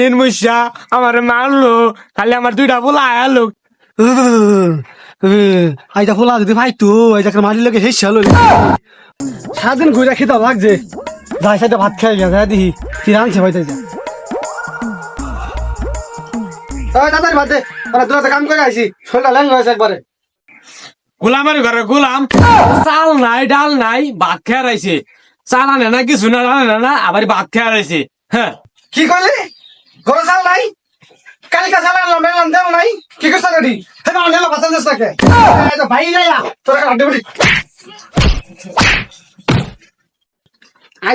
নির্মুষা আমার মারলো খালি আমার দুইটা বলা আয়ালো। আইটা ফোলা যদি ভাই তো আইটা মারি লোকে হেস চালো সারাদিন ঘুরে খেতে লাগছে। যাই সাইডে ভাত খাই গেছে দেখি কি রাঁধছে ভাই তাই দাদার ভাতে ওরা দুরাতে কাম করে আইছি শরীরটা ল্যাং হয়েছে একবারে। গোলামের ঘরে গোলাম চাল নাই ডাল নাই ভাত খেয়ে রাইছে চাল আনে না কিছু না আনে না আবার ভাত খেয়ে রাইছে হ্যাঁ। কি করলি গরু চাল নাই? কালকা চাল আনলাম দেও নাই। কি করছ রেডি হে না কথা দিস নাকি ভাই তোর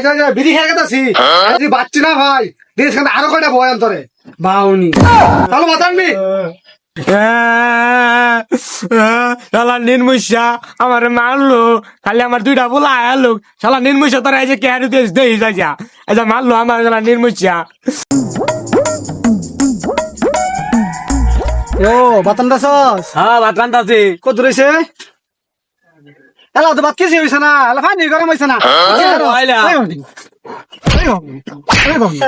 যাই গেছি যদি বাচ্চি না ভাই। আরও কয়টা বয় অন্তরে বাউনি তাহলে মাতানবি শালা নির্মুষা আমার মারলো। খালি আমার দুইটা বলা আয়ালো শালা নির্মুষা তোরা এই যে কে হারি দিয়েছে দেই যা যে। মারলো আমার শালা নির্মুষা। ও বাতান দাসস হ্যাঁ ভাত রান্তাছে কত রইছে? এলা তো বাত কিছু হইছে না। এলা ফানি গরম হইছে না। হইলা। বাউনি রে বাউনি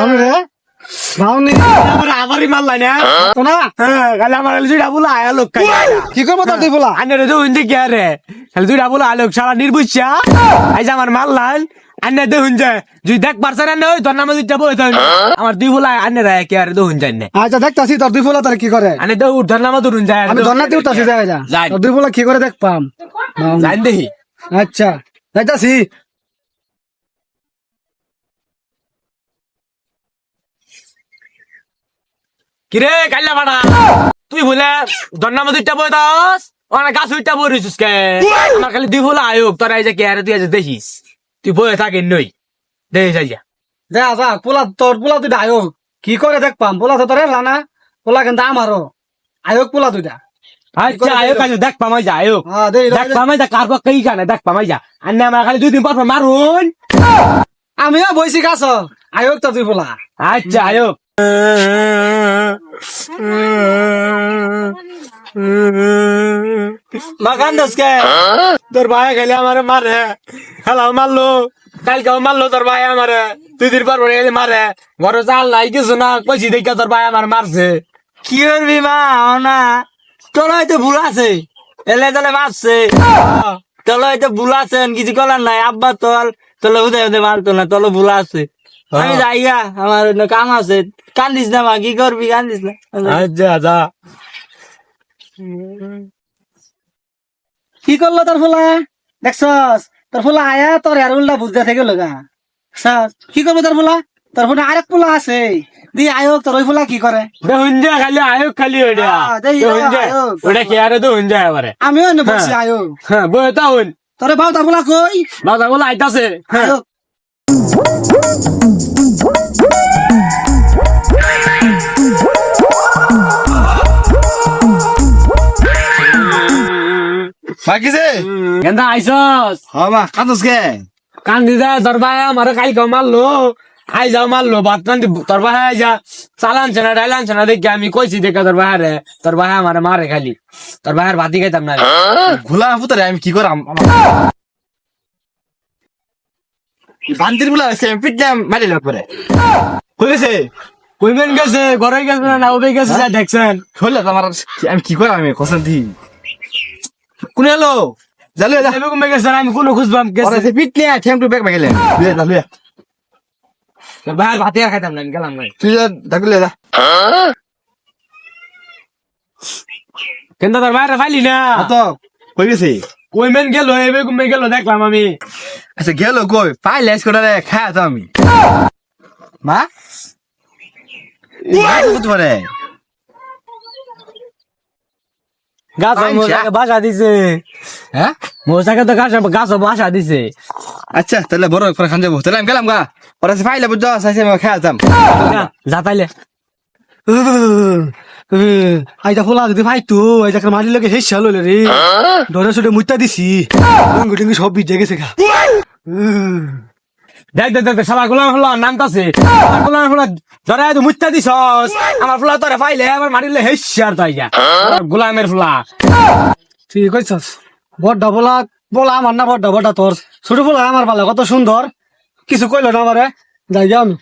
আমার আবারই মারলাই না? হ্যাঁ? খালি আমার দুইটা বলা আয়ালো খাই কি করব তোর তুই বলা আনে রে খালি দুইটা বলা আলোক আইজ আমার দেখুন যায় যদি দেখ পারছে না ওই তোর নামে দুইটা বই আমার দুই বলা আনে রে কে আর দেখুন যায় না। আচ্ছা দেখতাছি তোর দুই ফোলা তোর কি করে? আনে নামে ধরুন যায় আমি উঠতাছি যা দুই ফোলা কি করে দেখ পাম। জান দেখি আচ্ছা যাইতাছি কিরে কাইলা বাড়া? তুই বলে নামে দুইটা বই দাস? অনেক গাছ উইটা বই রইছিস কে? আমার খালি দুই বলা আয়োগ তোরা এই যে কে আর তুই আজ দেখিস। তুই বই থাকে নই দেখি যাই যা। যা যা পোলা তোর পোলা তুই আয়োগ। কি করে দেখ পাম? পোলা তো তোর এলা না পোলা কিন্তু আমারও। আয়োগ পোলা তুইটা আচ্ছা আয়োগ কাছে দেখ পামাই যা আয়োগ। হ্যাঁ দেখ পামাই যা কার কই কানে দেখ পামাই যা। আন্নে আমার খালি দুই দিন পর পর মারুন। আমিও বইছি গাছ। আয়োগ তো তুই পোলা। আচ্ছা আয়োগ। মাকান দসকে তোর ভাই খালি আমার মারে। খেলাও মারলো, কালকেও মারলো তোর ভাই আমারে। দুই দিন পর পর মারে। ঘরে চাল নাই, কিছু না, কইছি দেখে তোর ভাই আমার মারছে। কি করবি মা না তোর হয়তো ভুল আছে। এলে তাহলে মারছে। তোর হয়তো ভুল আছে, কিছু করার নাই। আব্বা তোর তোর উদয় উদয় মারতো না তোর ভুল আছে। আমি যাইগা আমার অন্য কাম আছে। কান্দিস না মা কি করবি কান্দিস না। আচ্ছা যা। কি করল তোর ফুলা? দেখছস তোর ফুলা আয়া তোর আর উল্টা বুঝতে থেকে লগা কি করব তোর ফুলা? তোর ফুলা আরেক ফুলা আছে। দি আয়োগ তোর ওই ফুলা কি করে? যা খালি আয়োগ খালি ওটা ওটা কি আরে দেখুন যা এবারে আমিও বলছি আয়োগ হ্যাঁ বই তাহুন তোরে বাউ তোর ফুলা কই? বাবা বলে আইতাছে। হ্যাঁ আয়োগ বাকিছে গেন্দা আইসস মা কাঁদস কে কান্দি যা ভাই আমার কালকে মারলো আই যাও মারলো কান্দি তোর ভাই আই যা। চালানছে না ডাইলানছে না দেখি আমি কইছি দেখে তোর ভাই রে তোর ভাই আমার মারে খালি। তোর ভাইয়ের ভাতি খাইতাম না ঘোলা আমি কি করাম বান্তিরগুলা আছে পিটলাম মারি লোক করে কইছে কইবেন গেছে ঘরে গেছে না ওবে গেছে যা দেখছেন। হইল তো আমার আমি কি করাম আমি? কসন দি। কোন এলো? জালু যা। এবে কমে গেছে আমি কোনো খুঁজবাম গেছে। পিটলে ঠ্যাং টু ব্যাগ বাগেলে লুয়ে যা লুয়ে ভাইয়ের ভাতি আর খাইতাম না গেলাম নাই। তুই যা ডাকলে যা। কিন্তু তোর ভাইয়ের ফাইলি না? তো কই গেছে? কইবেন গেল এবে কমে গেল দেখলাম আমি। আচ্ছা গেল কই? পাই লেস করে রে খায় তো আমি। মা? পারে গাছ বাসা দিছে। হ্যাঁ? মোজাকে তো গাছ গাছ বাসা দিছে। আচ্ছা তাহলে বড় করে খান যাব। তাহলে আমি গেলাম গা। ওরা পাইলে বুঝছ সাইসে আমি যা তাইলে। আইটা ফোলা যদি ভাই তো আইটা মারি লোকে হেস চালো রে। ডরে সরে মুইতা দিছি। ডঙ্গি ডঙ্গি সব বিজে গেছে গা। দেখ দেখ দেখ শালা গোলাম ফুলা নামতাছে। গোলাম ফুলা ধরে তো মুত্তা দিছস। আমার ফুলা তোরে পাইলে আবার মারিলে হেস আর তাই যা গোলামের ফুলা। ঠিক কইছস। বড় ডাবলা বলা আমার না বড্ডা বড্ডা তোর। ছোট ফুলা আমার ভালো কত সুন্দর। কিছু কইলো না আমারে? যাই আমি